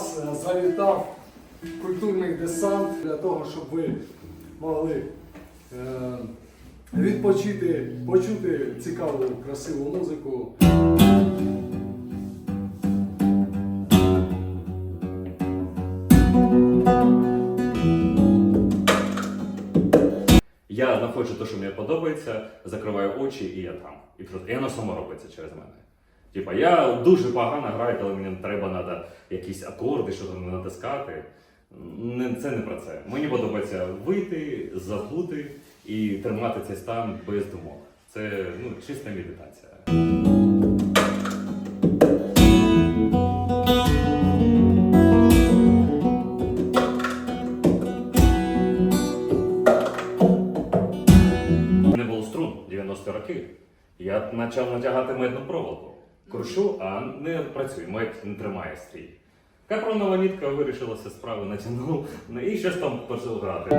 вас е, завітав культурний десант для того, щоб ви могли е, відпочити, почути цікаву, красиву музику. Я знаходжу те, що мені подобається, закриваю очі і я там. І воно само робиться через мене. Типа, я дуже погано граю, коли мені треба надо якісь акорди, що там натискати. Не, це не про це. Мені подобається вийти, забути і тримати цей стан без думок. Це ну, чиста медитація. Не було струн 90 роки. Я почав натягати медну проволоку. Крушу, а не працює, мед не тримає стрій. Капронова нітка вирішилася справи, натягнув ну, і щось там почав грати.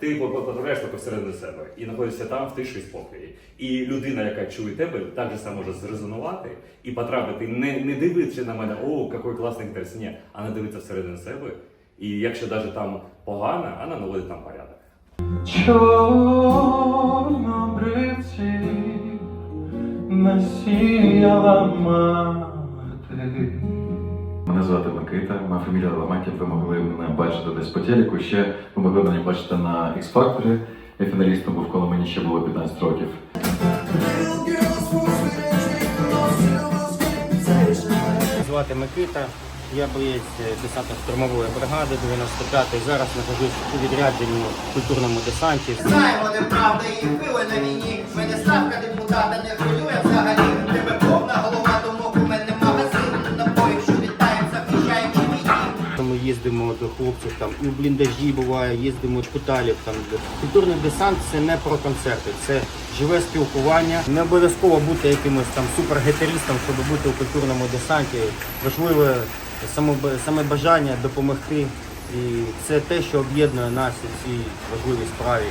Ти потрапляєш таки всередину себе і знаходишся там в тиші і спокої. І людина, яка чує тебе, так же само може зрезонувати і потрапити, не, не дивитися на мене, о, який класний інтерес, ні, а не дивитися всередину себе. І якщо навіть там погано, вона наводить там порядок. Чорнобривці насіяла мати. Мене звати Микита, моя фамілія Ламаків. Ви могли мене бачити десь по телеку. Ще ви могли мене бачити на X-Factor. Я фіналістом був, коли мені ще було 15 років. Звати Микита, я боєць 10-ї штурмової бригади 95-ї. Зараз знаходжусь у відрядженні в культурному десанті. Знаємо, де правда і пили на війні. Мене ставка депутата не хвилює взагалі. Тебе повна голова, тому у мене магазин напоїв, що вітаємо, захищаючи війні. Ми їздимо до хлопців там і в бліндажі буває, їздимо в шпиталів. Там культурний десант це не про концерти, це живе спілкування. Не обов'язково бути якимось там супергетерістом, щоб бути у культурному десанті. Важливе саме бажання допомогти. І це те, що об'єднує нас у цій важливій справі.